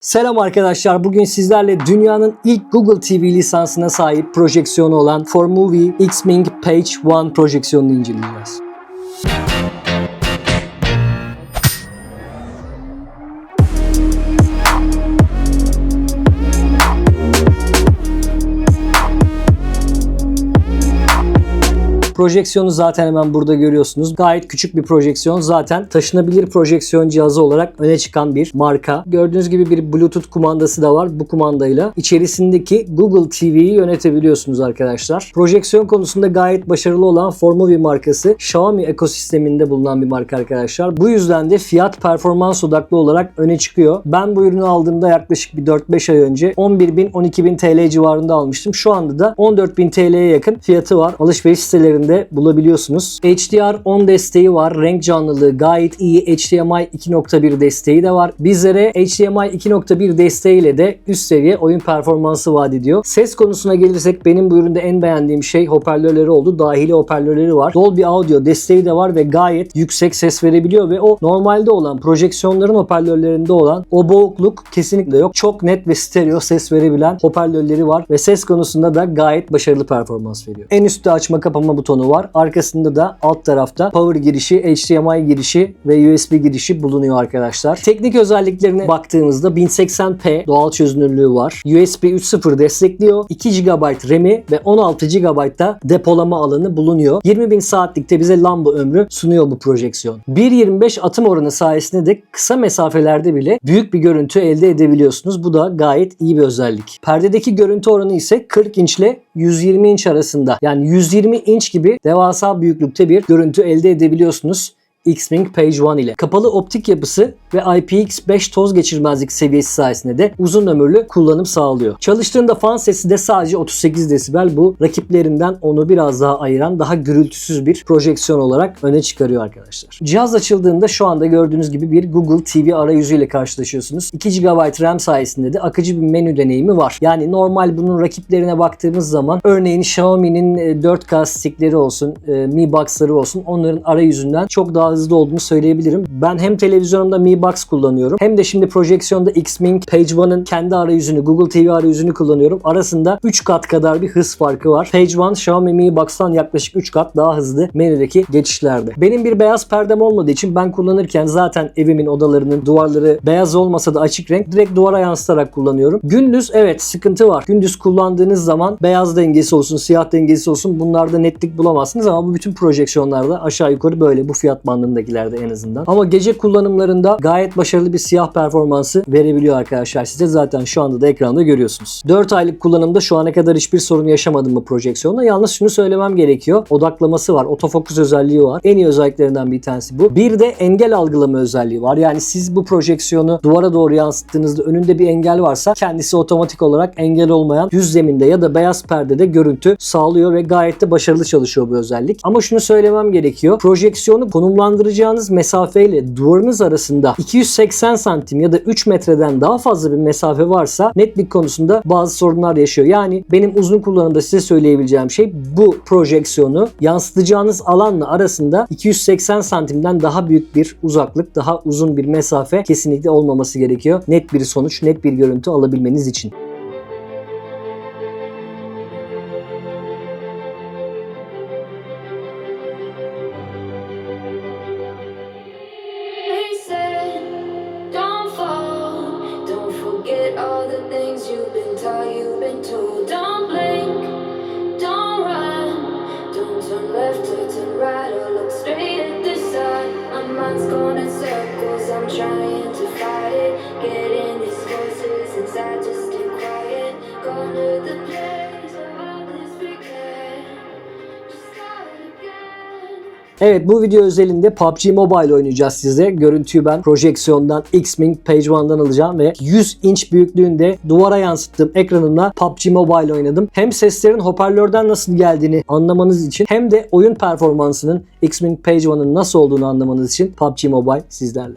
Selam arkadaşlar. Bugün sizlerle dünyanın ilk Google TV lisansına sahip projeksiyonu olan For Movie X-Ming Page 1 projeksiyonunu inceleyeceğiz. Projeksiyonu zaten hemen burada görüyorsunuz. Gayet küçük bir projeksiyon. Zaten taşınabilir projeksiyon cihazı olarak öne çıkan bir marka. Gördüğünüz gibi bir Bluetooth kumandası da var. Bu kumandayla içerisindeki Google TV'yi yönetebiliyorsunuz arkadaşlar. Projeksiyon konusunda gayet başarılı olan Formovie markası Xiaomi ekosisteminde bulunan bir marka arkadaşlar. Bu yüzden de fiyat performans odaklı olarak öne çıkıyor. Ben bu ürünü aldığımda yaklaşık bir 4-5 ay önce 11.000-12.000 TL civarında almıştım. Şu anda da 14.000 TL'ye yakın fiyatı var. Alışveriş sitelerinde bulabiliyorsunuz. HDR10 desteği var. Renk canlılığı gayet iyi. HDMI 2.1 desteği de var. Bizlere HDMI 2.1 desteğiyle de üst seviye oyun performansı vaat ediyor. Ses konusuna gelirsek benim bu üründe en beğendiğim şey hoparlörleri oldu. Dahili hoparlörleri var. Dolby Audio desteği de var ve gayet yüksek ses verebiliyor ve o normalde olan projeksiyonların hoparlörlerinde olan o boğukluk kesinlikle yok. Çok net ve stereo ses verebilen hoparlörleri var ve ses konusunda da gayet başarılı performans veriyor. En üstte açma kapama butonu var. Arkasında da alt tarafta power girişi, HDMI girişi ve USB girişi bulunuyor arkadaşlar. Teknik özelliklerine baktığımızda 1080p doğal çözünürlüğü var. USB 3.0 destekliyor. 2 GB RAM'i ve 16 GB da depolama alanı bulunuyor. 20.000 saatlikte bize lamba ömrü sunuyor bu projeksiyon. 1.25 atım oranı sayesinde de kısa mesafelerde bile büyük bir görüntü elde edebiliyorsunuz. Bu da gayet iyi bir özellik. Perdedeki görüntü oranı ise 40 inç ile 120 inç arasında. Yani 120 inç gibi devasa büyüklükte bir görüntü elde edebiliyorsunuz. X-Wing Page 1 ile. Kapalı optik yapısı ve IPX5 toz geçirmezlik seviyesi sayesinde de uzun ömürlü kullanım sağlıyor. Çalıştığında fan sesi de sadece 38 desibel. Bu rakiplerinden onu biraz daha ayıran daha gürültüsüz bir projeksiyon olarak öne çıkarıyor arkadaşlar. Cihaz açıldığında şu anda gördüğünüz gibi bir Google TV arayüzü ile karşılaşıyorsunuz. 2 GB RAM sayesinde de akıcı bir menü deneyimi var. Yani normal bunun rakiplerine baktığımız zaman örneğin Xiaomi'nin e, 4K stickleri olsun, e, Mi Box'ları olsun onların arayüzünden çok daha hızlı olduğunu söyleyebilirim. Ben hem televizyonumda Mi Box kullanıyorum hem de şimdi projeksiyonda X-Ming Page One'ın kendi arayüzünü, Google TV arayüzünü kullanıyorum. Arasında 3 kat kadar bir hız farkı var. Page One Xiaomi Mi Box'tan yaklaşık 3 kat daha hızlı menüdeki geçişlerde. Benim bir beyaz perdem olmadığı için ben kullanırken zaten evimin odalarının duvarları beyaz olmasa da açık renk direkt duvara yansıtarak kullanıyorum. Gündüz evet sıkıntı var. Gündüz kullandığınız zaman beyaz dengesi olsun, siyah dengesi olsun bunlarda netlik bulamazsınız ama bu bütün projeksiyonlarda aşağı yukarı böyle bu fiyat bandındakilerde en azından. Ama gece kullanımlarında gayet başarılı bir siyah performansı verebiliyor arkadaşlar size. Zaten şu anda da ekranda görüyorsunuz. 4 aylık kullanımda şu ana kadar hiçbir sorun yaşamadım bu projeksiyonla. Yalnız şunu söylemem gerekiyor. Odaklaması var. Otofokus özelliği var. En iyi özelliklerinden bir tanesi bu. Bir de engel algılama özelliği var. Yani siz bu projeksiyonu duvara doğru yansıttığınızda önünde bir engel varsa kendisi otomatik olarak engel olmayan düz zeminde ya da beyaz perdede görüntü sağlıyor ve gayet de başarılı çalışıyor bu özellik. Ama şunu söylemem gerekiyor. Projeksiyonu konumlandıracağınız mesafeyle duvarınız arasında 280 santim ya da 3 metreden daha fazla bir mesafe varsa netlik konusunda bazı sorunlar yaşıyor. Yani benim uzun kullanımda size söyleyebileceğim şey bu projeksiyonu yansıtacağınız alanla arasında 280 santimden daha büyük bir uzaklık, daha uzun bir mesafe kesinlikle olmaması gerekiyor. Net bir sonuç, net bir görüntü alabilmeniz için. Things you've been taught, you've been told. Don't blink, don't run, don't turn left or turn right or look straight at the sun. My mind's going in circles, I'm trying to fight it. Getting these voices inside, just stay quiet. Gone to the place Evet bu video özelinde PUBG Mobile oynayacağız size. Görüntüyü ben projeksiyondan X-Wing Page 1'dan alacağım ve 100 inç büyüklüğünde duvara yansıttığım ekranımla PUBG Mobile oynadım. Hem seslerin hoparlörden nasıl geldiğini anlamanız için hem de oyun performansının X-Wing Page 1'ın nasıl olduğunu anlamanız için PUBG Mobile sizlerle.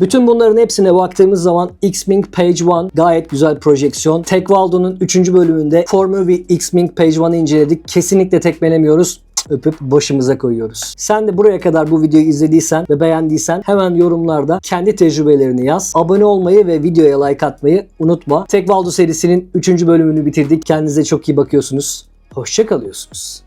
Bütün bunların hepsine baktığımız zaman X-Wing Page 1 gayet güzel projeksiyon. Tekvaldo'nun 3. bölümünde Formula V X-Wing Page 1'ı inceledik. Kesinlikle tekmelemiyoruz öpüp başımıza koyuyoruz. Sen de buraya kadar bu videoyu izlediysen ve beğendiysen hemen yorumlarda kendi tecrübelerini yaz. Abone olmayı ve videoya like atmayı unutma. Tekvaldo serisinin 3. bölümünü bitirdik. Kendinize çok iyi bakıyorsunuz. Hoşça kalıyorsunuz.